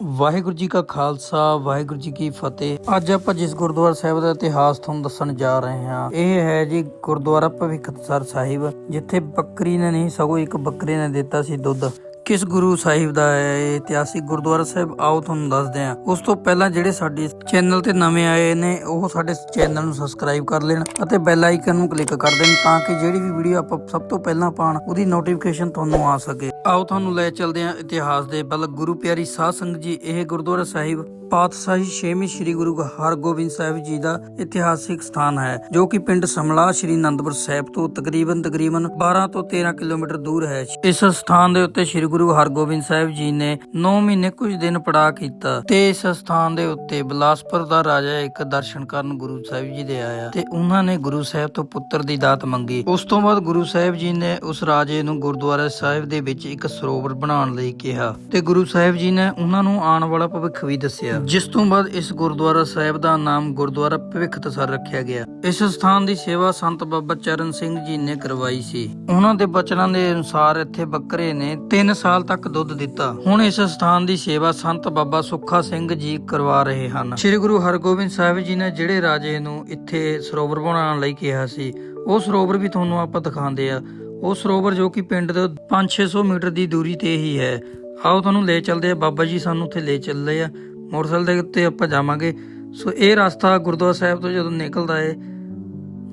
ਵਾਹਿਗੁਰੂ ਜੀ ਕਾ ਖਾਲਸਾ, ਵਾਹਿਗੁਰੂ ਜੀ ਕੀ ਫਤਿਹ। ਅੱਜ ਆਪਾਂ ਜਿਸ ਗੁਰਦੁਆਰਾ ਸਾਹਿਬ ਦਾ ਇਤਿਹਾਸ ਤੁਹਾਨੂੰ ਦੱਸਣ ਜਾ ਰਹੇ ਹਾਂ, ਇਹ ਹੈ ਜੀ ਗੁਰਦੁਆਰਾ ਭਵਿੱਖਸਰ ਸਾਹਿਬ, ਜਿੱਥੇ ਬੱਕਰੀ ਨੇ ਨਹੀਂ, ਸਗੋਂ ਇੱਕ ਬੱਕਰੇ ਨੇ ਦਿੱਤਾ ਸੀ ਦੁੱਧ। ਕਿਸ ਗੁਰੂ ਸਾਹਿਬ ਦਾ ਹੈ ਇਹ ਇਤਿਹਾਸਿਕ ਗੁਰਦੁਆਰਾ ਸਾਹਿਬ? ਆਓ ਤੁਹਾਨੂੰ ਦੱਸਦੇ ਹਾਂ। ਉਸ ਤੋਂ ਪਹਿਲਾਂ ਜਿਹੜੇ ਸਾਡੇ ਚੈਨਲ ਤੇ ਨਵੇਂ ਆਏ ਨੇ, ਉਹ ਸਾਡੇ ਚੈਨਲ ਨੂੰ ਸਬਸਕ੍ਰਾਈਬ ਕਰ ਲੈਣ ਅਤੇ ਬੈਲ ਆਈਕਨ ਨੂੰ ਕਲਿੱਕ ਕਰ ਦੇਣ, ਤਾਂ ਕਿ ਜਿਹੜੀ ਵੀ ਵੀਡੀਓ ਆਪਾਂ ਸਭ ਤੋਂ ਪਹਿਲਾਂ ਪਾਣ ਉਹਦੀ ਨੋਟੀਫਿਕੇਸ਼ਨ ਤੁਹਾਨੂੰ ਆ ਸਕੇ। ਆਓ ਤੁਹਾਨੂੰ ਲੈ ਚੱਲਦੇ ਹਾਂ ਇਤਿਹਾਸ ਦੇ। ਬਲ ਗੁਰੂ ਪਿਆਰੀ ਸਾਧ ਸੰਗਤ ਜੀ, ਇਹ ਗੁਰਦੁਆਰਾ ਸਾਹਿਬ ਪਾਤਸ਼ਾਹੀ ਛੇਵੀਂ ਸ੍ਰੀ ਗੁਰੂ ਹਰਗੋਬਿੰਦ ਸਾਹਿਬ ਜੀ ਦਾ ਇਤਿਹਾਸਿਕ ਸਥਾਨ ਹੈ, ਜੋ ਕਿ ਪਿੰਡ ਸਮਲਾ ਸ੍ਰੀ ਅਨੰਦਪੁਰ ਸਾਹਿਬ ਤੋਂ ਤਕਰੀਬਨ ਤਕਰੀਬਨ 12 ਤੋਂ 13 ਕਿਲੋਮੀਟਰ ਦੂਰ ਹੈ। ਇਸ ਸਥਾਨ ਦੇ ਉੱਤੇ ਸ੍ਰੀ ਗੁਰੂ ਹਰਗੋਬਿੰਦ ਸਾਹਿਬ ਜੀ ਨੇ 9 ਮਹੀਨੇ ਕੁਝ ਦਿਨ ਪੜਾ ਕੀਤਾ ਤੇ ਇਸ ਸਥਾਨ ਦੇ ਉੱਤੇ ਬਲਾਸਪੁਰ ਦਾ ਰਾਜਾ ਇੱਕ ਦਰਸ਼ਨ ਕਰਨ ਗੁਰੂ ਸਾਹਿਬ ਜੀ ਦੇ ਆਇਆ ਤੇ ਉਹਨਾਂ ਨੇ ਗੁਰੂ ਸਾਹਿਬ ਤੋਂ ਪੁੱਤਰ ਦੀ ਦਾਤ ਮੰਗੀ। ਉਸ ਤੋਂ ਬਾਅਦ ਗੁਰੂ ਸਾਹਿਬ ਜੀ ਨੇ ਉਸ ਰਾਜੇ ਨੂੰ ਗੁਰਦੁਆਰਾ ਸਾਹਿਬ ਦੇ ਵਿੱਚ ਇੱਕ ਸਰੋਵਰ ਬਣਾਉਣ ਲਈ ਕਿਹਾ ਤੇ ਗੁਰੂ ਸਾਹਿਬ ਜੀ ਨੇ ਉਹਨਾਂ ਨੂੰ ਆਉਣ ਵਾਲਾ ਭਵਿੱਖ ਵੀ ਦੱਸਿਆ। ਜਿਸ ਤੋਂ ਬਾਅਦ ਇਸ ਗੁਰਦੁਆਰਾ ਸਾਹਿਬ ਦਾ ਨਾਮ ਗੁਰਦੁਆਰਾ ਭਵਿੱਖਤਸਰ ਰੱਖਿਆ ਗਿਆ। ਇਸ ਸਥਾਨ ਦੀ ਸੇਵਾ ਸੰਤ ਬਾਬਾ ਚਰਨ ਸਿੰਘ ਜੀ ਨੇ ਕਰਵਾਈ ਸੀ। ਉਹਨਾਂ ਦੇ ਬਚਨਾਂ ਦੇ ਅਨੁਸਾਰ ਇੱਥੇ ਬੱਕਰੇ ਨੇ 3 ਸਾਲ ਤੱਕ ਦੁੱਧ ਦਿੱਤਾ। ਹੁਣ ਇਸ ਸਥਾਨ ਦੀ ਸੇਵਾ ਸੰਤ ਬਾਬਾ ਸੁੱਖਾ ਸਿੰਘ ਜੀ ਕਰਵਾ ਰਹੇ ਹਨ। ਸ੍ਰੀ ਗੁਰੂ ਹਰਗੋਬਿੰਦ ਸਾਹਿਬ ਜੀ ਨੇ ਜਿਹੜੇ ਰਾਜੇ ਨੂੰ ਇੱਥੇ ਸਰੋਵਰ ਬਣਾਉਣ ਲਈ ਕਿਹਾ ਸੀ, ਉਹ ਸਰੋਵਰ ਵੀ ਤੁਹਾਨੂੰ ਆਪਾਂ ਦਿਖਾਉਂਦੇ ਆ ਉਹ ਸਰੋਵਰ ਜੋ ਕਿ ਪਿੰਡ ਤੋਂ 5-600 ਮੀਟਰ ਦੀ ਦੂਰੀ ਤੇ ਹੀ ਹੈ। ਆਓ ਤੁਹਾਨੂੰ ਲੈ ਚੱਲਦੇ ਆ ਬਾਬਾ ਜੀ ਸਾਨੂੰ ਉੱਥੇ ਲੈ ਚੱਲਦੇ ਆ ਮੋਟਰਸਾਈਕਲ ਦੇ ਉੱਤੇ ਆਪਾਂ ਜਾਵਾਂਗੇ। ਸੋ ਇਹ ਰਸਤਾ ਗੁਰਦੁਆਰਾ ਸਾਹਿਬ ਤੋਂ ਜਦੋਂ ਨਿਕਲਦਾ ਏ,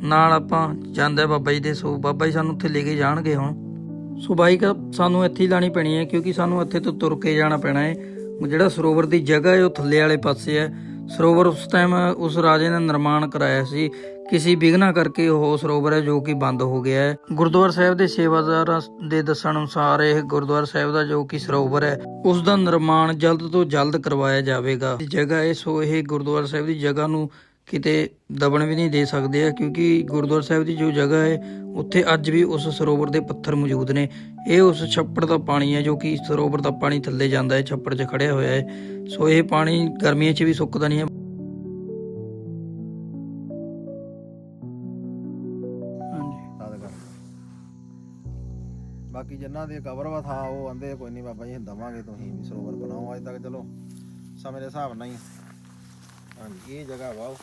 ਨਾਲ ਆਪਾਂ ਜਾਂਦਾ ਬਾਬਾ ਜੀ ਦੇ। ਸੋ ਬਾਬਾ ਜੀ ਸਾਨੂੰ ਉੱਥੇ ਲੈ ਕੇ ਜਾਣਗੇ ਹੁਣ। ਸੋ ਬਾਈਕ ਸਾਨੂੰ ਇੱਥੇ ਹੀ ਲਾਣੀ ਪੈਣੀ ਹੈ ਕਿਉਂਕਿ ਸਾਨੂੰ ਇੱਥੇ ਤੋਂ ਤੁਰ ਕੇ ਜਾਣਾ ਪੈਣਾ ਹੈ ਜਿਹੜਾ ਸਰੋਵਰ ਦੀ ਜਗ੍ਹਾ ਹੈ ਉਹ ਥੱਲੇ ਵਾਲੇ ਪਾਸੇ ਹੈ ਸਰੋਵਰ ਉਸ ਟਾਈਮ ਉਸ ਰਾਜੇ ਨੇ ਨਿਰਮਾਣ ਕਰਾਇਆ ਸੀ। ਕਿਸੇ ਵਿਘਨਾ ਕਰਕੇ ਉਹ ਸਰੋਵਰ ਹੈ ਜੋ ਕਿ ਬੰਦ ਹੋ ਗਿਆ ਹੈ। ਗੁਰਦੁਆਰਾ ਸਾਹਿਬ ਦੇ ਸੇਵਾਦਾਰਾਂ ਦੇ ਦੱਸਣ ਅਨੁਸਾਰ ਇਹ ਗੁਰਦੁਆਰਾ ਸਾਹਿਬ ਦਾ ਜੋ ਕਿ ਸਰੋਵਰ ਹੈ, ਉਸ ਦਾ ਨਿਰਮਾਣ ਜਲਦ ਤੋਂ ਜਲਦ ਕਰਵਾਇਆ ਜਾਵੇਗਾ। ਜਗ੍ਹਾ ਹੈ ਸੋ ਇਹ ਗੁਰਦੁਆਰਾ ਸਾਹਿਬ ਦੀ ਜਗ੍ਹਾ ਨੂੰ ਕਿਤੇ ਦਬਣ ਵੀ ਨਹੀਂ ਦੇ ਸਕਦੇ ਆ, ਕਿਉਂਕਿ ਗੁਰਦੁਆਰਾ ਸਾਹਿਬ ਦੀ ਜੋ ਜਗ੍ਹਾ ਹੈ, ਉੱਥੇ ਅੱਜ ਵੀ ਉਸ ਸਰੋਵਰ ਦੇ ਪੱਥਰ ਮੌਜੂਦ ਨੇ। ਇਹ ਉਸ ਛੱਪੜ ਦਾ ਪਾਣੀ ਹੈ, ਜੋ ਕਿ ਸਰੋਵਰ ਦਾ ਪਾਣੀ ਥੱਲੇ ਜਾਂਦਾ ਹੈ, ਛੱਪੜ 'ਚ ਖੜਿਆ ਹੋਇਆ ਹੈ। ਸੋ ਇਹ ਪਾਣੀ ਗਰਮੀਆਂ 'ਚ ਵੀ ਸੁੱਕਦਾ ਨਹੀਂ ਹੈ। ਬਾਕੀ ਜਿਨ੍ਹਾਂ ਦੇ ਕਵਰ ਵਾ ਥਾਂ, ਉਹ ਆਂਦੇ ਕੋਈ ਨਹੀਂ ਬਾਬਾ ਜੀ, ਦਵਾਂਗੇ ਤੁਸੀਂ ਸਰੋਵਰ ਬਣਾਓ। ਅੱਜ ਤੱਕ ਚਲੋ, ਸਮੇਂ ਦੇ ਹਿਸਾਬ ਨਾਲ ਹੀ ਇਹ ਜਗ੍ਹਾ ਵਾ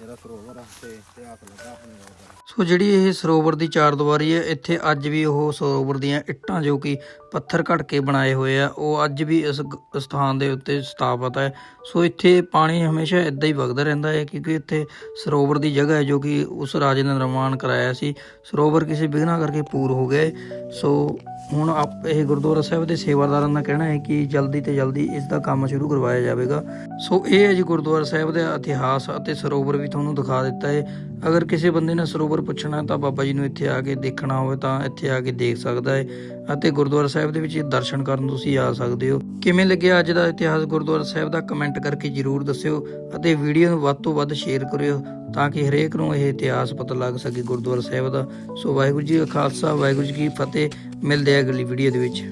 ਜਿਹੜਾ ਸਰੋਵਰ ਆ, ਤੇ ਇਤਿਹਾਸ ਲੱਗਾ ਆਪਣੇ ਲੋਕਾਂ ਦਾ। ਸੋ ਜਿਹੜੀ ਇਹ ਸਰੋਵਰ ਦੀ ਚਾਰ ਦੀਵਾਰੀ ਹੈ, ਇੱਥੇ ਅੱਜ ਵੀ ਉਹ ਸਰੋਵਰ ਦੀਆਂ ਇੱਟਾਂ ਜੋ ਕਿ ਪੱਥਰ ਘੜ ਕੇ ਬਣਾਏ ਹੋਏ ਆ, ਉਹ ਅੱਜ ਵੀ ਇਸ ਗ- ਸਥਾਨ ਦੇ ਉੱਤੇ ਸਥਾਪਿਤ ਹੈ। ਸੋ ਇੱਥੇ ਪਾਣੀ ਹਮੇਸ਼ਾ ਇਦਾਂ ਹੀ ਵਗਦਾ ਰਹਿੰਦਾ ਹੈ, ਕਿਉਂਕਿ ਇੱਥੇ ਸਰੋਵਰ ਦੀ ਜਗ੍ਹਾ ਹੈ ਜੋ ਕਿ ਉਸ ਰਾਜੇ ਨੇ ਨਿਰਮਾਣ ਕਰਾਇਆ ਸੀ। ਸਰੋਵਰ ਕਿਸੇ ਵਿਘਨਾ ਕਰਕੇ ਪੂਰ ਹੋ ਗਏ ਸੋ ਹੁਣ ਆਪ ਇਹ ਗੁਰਦੁਆਰਾ ਸਾਹਿਬ ਦੇ ਸੇਵਾਦਾਰਾਂ ਦਾ ਕਹਿਣਾ ਹੈ ਕਿ ਜਲਦੀ ਤੇ ਜਲਦੀ ਇਸ ਦਾ ਕੰਮ ਸ਼ੁਰੂ ਕਰਵਾਇਆ ਜਾਵੇਗਾ। ਸੋ ਇਹ ਹੈ ਜੀ ਗੁਰਦੁਆਰਾ ਸਾਹਿਬ ਦਾ ਇਤਿਹਾਸ ਅਤੇ ਸਰੋਵਰ ਵੀ ਤੁਹਾਨੂੰ ਦਿਖਾ ਦਿੱਤਾ ਹੈ। ਅਗਰ ਕਿਸੇ ਬੰਦੇ ਨੇ ਸਰੋਵਰ ਪੁੱਛਣਾ ਤਾਂ ਬਾਬਾ ਜੀ ਨੂੰ ਇੱਥੇ ਆ ਕੇ ਦੇਖਣਾ ਹੋਵੇ ਤਾਂ ਇੱਥੇ ਆ ਕੇ ਦੇਖ ਸਕਦਾ ਹੈ ਅਤੇ ਗੁਰਦੁਆਰਾ ਸਾਹਿਬ ਦੇ ਵਿੱਚ ਦਰਸ਼ਨ ਕਰਨ ਤੁਸੀਂ ਆ ਸਕਦੇ ਹੋ। ਕਿਵੇਂ ਲੱਗਿਆ ਅੱਜ ਦਾ ਇਤਿਹਾਸ ਗੁਰਦੁਆਰਾ ਸਾਹਿਬ ਦਾ? ਕਮੈਂਟ ਕਰਕੇ ਜਰੂਰ ਦੱਸਿਓ ਅਤੇ ਵੀਡੀਓ ਨੂੰ ਵੱਧ ਤੋਂ ਵੱਧ ਸ਼ੇਅਰ ਕਰਿਓ। ਤਾਂ ਕਿ ਹਰੇਕ ਨੂੰ ਇਹ ਇਤਿਹਾਸ ਪਤਾ ਲੱਗ ਸਕੇ ਗੁਰਦੁਆਰਾ ਸਾਹਿਬ ਦਾ। ਸੋ ਵਾਹਿਗੁਰੂ ਜੀ ਕਾ ਖਾਲਸਾ, ਵਾਹਿਗੁਰੂ ਜੀ ਕੀ ਫਤਿਹ। ਮਿਲਦੇ ਆ ਅਗਲੀ ਵੀਡੀਓ ਦੇ ਵਿੱਚ।